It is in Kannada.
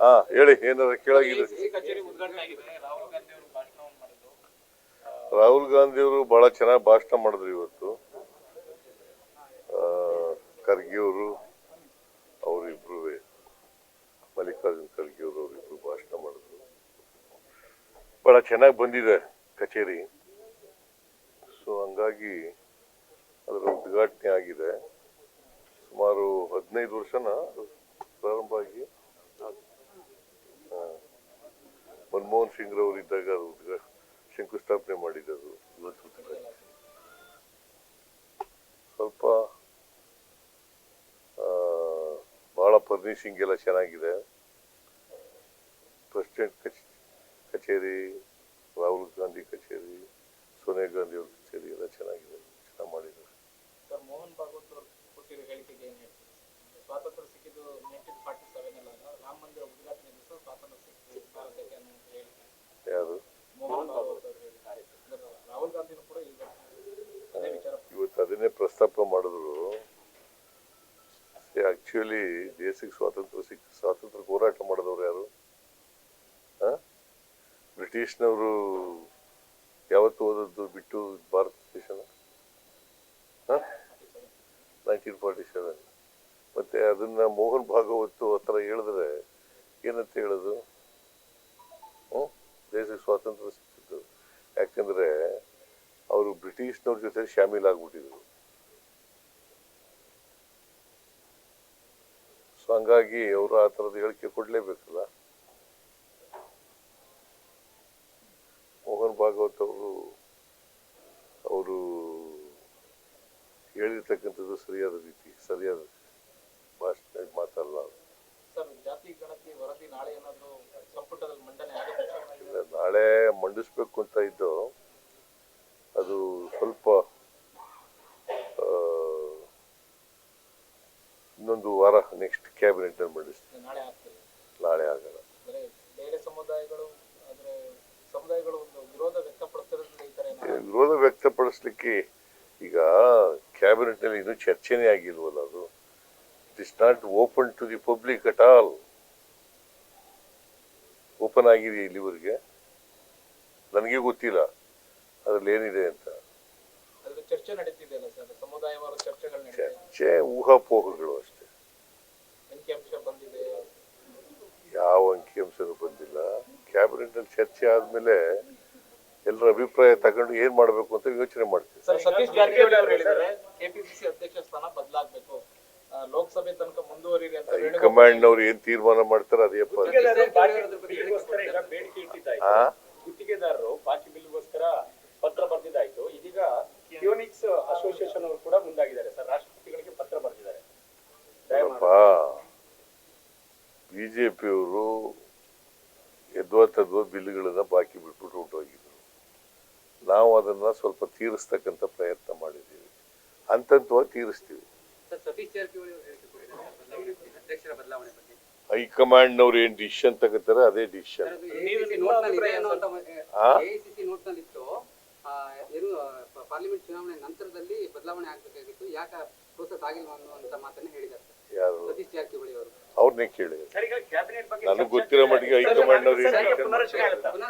ಹಾ ಹೇಳಿ ಏನಾರ ಕೇಳಾಗಿದೆ? ರಾಹುಲ್ ಗಾಂಧಿ ಅವರು ಬಹಳ ಚೆನ್ನಾಗಿ ಭಾಷಣ ಮಾಡಿದ್ರು ಇವತ್ತು. ಖರ್ಗೆ ಅವರು ಅವರಿಬ್ರು ಮಲ್ಲಿಕಾರ್ಜುನ್ ಖರ್ಗೆ ಅವರು ಅವರಿಬ್ರು ಭಾಷಣ ಮಾಡಿದ್ರು. ಬಹಳ ಚೆನ್ನಾಗಿ ಬಂದಿದೆ ಕಚೇರಿ. ಸೊ ಹಂಗಾಗಿ ಅದರ ಉದ್ಘಾಟನೆ ಆಗಿದೆ. ಸುಮಾರು ಹದಿನೈದು ವರ್ಷನ ಅದು ಪ್ರಾರಂಭ ಆಗಿ ಆ, ಮನಮೋಹನ್ ಸಿಂಗ್ ರವರು ಇದ್ದಾಗ ಶಂಕುಸ್ಥಾಪನೆ ಮಾಡಿದ್ದು ಇವತ್ತು ಉದ್ಘಾಟನೆ. ಸ್ವಲ್ಪ ಬಹಳ ಫರ್ನಿಶಿಂಗ್ ಎಲ್ಲ ಚೆನ್ನಾಗಿದೆ ಪ್ರೆಸಿಡೆಂಟ್ ಕಚೇರಿ, ರಾಹುಲ್ ಗಾಂಧಿ ಕಚೇರಿ ಸೋನಿಯಾ ಗಾಂಧಿ ಅವ್ರ ಕಚೇರಿ ಎಲ್ಲ ಚೆನ್ನಾಗಿದೆ ಚೆನ್ನಾಗಿ ಮಾಡಿದ್ದಾರೆ ಸರ್ ಮೋಹನ್ ಭಾಗವತ್ ಅವರು ಕೊಟ್ಟಿರೋ ಹೇಳಿಕೆಗೆ ಏನ್ ಹೇಳ್ತೀರಿ ಸ್ವಾತಂತ್ರ್ಯ ಸಿಕ್ಕಿದ್ದು ನೈನ್ಟೀನ್ ಫಾರ್ಟಿ ಸೆವೆನ್ ಅಲ್ಲ ರಾಮ ಮಂದಿರ ಉದ್ಘಾಟನೆ ದಿವಸ ಸ್ವಾತಂತ್ರ್ಯ ಸಿಕ್ಕಿದ್ದು ಭಾರತಕ್ಕೆ ಅನ್ನೋ ಹೇಳಿಕೆ ಯಾರು ಮೋಹನ್ ಭಾಗವತ್ ಅವರು ಹೇಳಿದ್ದಾರೆ ಅಂದ್ರೆ ರಾಹುಲ್ ಗಾಂಧಿನೂ ಕೂಡ ಈಗ ಅದೇ ವಿಚಾರ ಇವತ್ತು ಅದನ್ನೇ ಪ್ರಸ್ತಾಪ ಮಾಡಿದ್ರು ಆಕ್ಚುಲಿ ದೇಶಕ್ಕೆ ಸ್ವಾತಂತ್ರ್ಯ ಸಿಕ್ಕ ಸ್ವಾತಂತ್ರ್ಯ ಹೋರಾಟ ಮಾಡಿದವರು ಯಾರು? ಬ್ರಿಟಿಷ್ನವರು ಯಾವತ್ತು ಓದದ್ದು ಬಿಟ್ಟು ಭಾರತ ದೇಶನ? ನೈನ್ಟೀನ್ ಫಾರ್ಟಿ ಸೆವೆನ್ ಮತ್ತೆ ಅದನ್ನ ಮೋಹನ್ ಭಾಗವತ್ ಹತ್ರ ಹೇಳಿದ್ರೆ ಏನಂತ ಹೇಳೋದು? ದೇಶಕ್ಕೆ ಸ್ವಾತಂತ್ರ್ಯ ಸಿಕ್ಕಿದ್ದು. ಯಾಕಂದ್ರೆ ಅವರು ಬ್ರಿಟಿಷ್ನವ್ರ ಜೊತೆ ಶಾಮೀಲ್ ಸೊ ಹಂಗಾಗಿ ಅವರು ಆ ಥರದ ಹೇಳಿಕೆ ಕೊಡಲೇಬೇಕಲ್ಲ? ಮೋಹನ್ ಭಾಗವತ್ ಅವರು ಅವರು ಹೇಳಿರ್ತಕ್ಕಂಥದ್ದು ಸರಿಯಾದ ರೀತಿ ಸರಿಯಾದ ಭಾಷಣ ಮಾತಲ್ಲ ಇಲ್ಲ, ನಾಳೆ ಮಂಡಿಸ್ಬೇಕು ಅಂತ ಇದ್ದು ಅದು ಸ್ವಲ್ಪ ಆ, ಇನ್ನೊಂದು ವಾರ ನೆಕ್ಸ್ಟ್ ಕ್ಯಾಬಿನೆಟ್ ಅನ್ನು ಮಂಡಿಸ್ತೀವಿ ನಾಳೆ ಆಗಲ್ಲ. ಒಂದು ವಿರೋಧ ವ್ಯಕ್ತಪಡಿಸ್ಲಿಕ್ಕೆ ಈಗ ಕ್ಯಾಬಿನೆಟ್ನಲ್ಲಿ ಇನ್ನೂ ಚರ್ಚೆನೇ ಆಗಿಲ್ವಲ್ಲ ಅದು? It is not open to the public at all open ಆಗಿದೆ ಇಲ್ಲಿವರೆಗೆ? ನನಗೆ ಗೊತ್ತಿಲ್ಲ. ಅದ್ರಲ್ಲಿ ಏನಿದೆ ಅಂತ. ಚರ್ಚೆ ಊಹಾಪೋಹಗಳು. ಚರ್ಚೆ ಆದ್ಮೇಲೆ ಎಲ್ಲರ ಅಭಿಪ್ರಾಯ ತಗೊಂಡು ಏನ್ ಮಾಡ್ಬೇಕು ಅಂತ ಯೋಚನೆ ಮಾಡ್ತೀವಿ. ಸರ್ ಸತೀಶ್ ಜಾರಕಿಹೊಳಿ ಅವರು ಹೇಳಿದ್ದಾರೆ ಕೆಪಿಸಿಸಿ ಅಧ್ಯಕ್ಷ ಸ್ಥಾನ ಬದಲಾಗಬೇಕು. ಲೋಕಸಭೆ ತನಕ ಮುಂದುವರಿರಿ ಅಂತ ವೇಣುಗೋಪಾಲ್ ಹೈಕಮಾಂಡ್ನವ್ರು ಏನ್ ತೀರ್ಮಾನ ಮಾಡ್ತಾರೆ ಅದೇಪ್ಪ ಗುತ್ತಿಗೆದಾರರು ಬಾಕಿ ಬಿಲ್ಗೋಸ್ಕರ ಪತ್ರ ಬರೆದಿದ್ದಾಯ್ತು. ಇದೀಗ ಕಿಯೋನಿಕ್ಸ್ ಅಸೋಸಿಯೇಷನ್ ಅವರು ಕೂಡ ಮುಂದಾಗಿದ್ದಾರೆ ಸರ್. ರಾಷ್ಟ್ರಪತಿಗಳಿಗೆ ಪತ್ರ ಬರೆದಿದ್ದಾರೆ. ಬಿಜೆಪಿ ಬಿಜೆಪಿಯವರು ತದ್ವಾ ಬಿಲ್ಗಳನ್ನ ಬಾಕಿ ಬಿಟ್ಬಿಟ್ಟು ಹೊರಟೋಗಿದ್ರು. ನಾವು ಅದನ್ನ ಸ್ವಲ್ಪ ತೀರಿಸ್ತಕ್ಕಂಥ ಪ್ರಯತ್ನ ಮಾಡಿದ್ದೀವಿ. ಹಂತವಾಗಿ ತೀರಿಸ್ತೀವಿ. ಹೈಕಮಾಂಡ್ನವ್ರು ಏನ್ ಡಿಸಿಷನ್ ತಗೋತಾರೆ ಅದೇ ಡಿಸಿಷನ್. ಪಾರ್ಲಿಮೆಂಟ್ ಚುನಾವಣೆ ನಂತರದಲ್ಲಿ ಬದಲಾವಣೆ ಆಗಬೇಕಾಗಿತ್ತು. ಯಾಕೆ ಪ್ರೋಸೆಸ್ ಆಗಿಲ್ಲ ಅನ್ನುವಂತ ಮಾತನ್ನ ಹೇಳಿದ್ದಾರೆ ಸರ್ ಯಾರು ಸತೀಶ್ ಜಾರಕಿಹೊಳಿ ಅವರು ಕೇಳಿ ಸರ್ ಈಗ ಕ್ಯಾಬಿನೆಟ್ ಬಗ್ಗೆ ನನಗೆ ಗೊತ್ತಿರೋ. ಮಟ್ಟಿಗೆ ಸರ್, ಹೈಕಮಾಂಡ್ನವ್ರು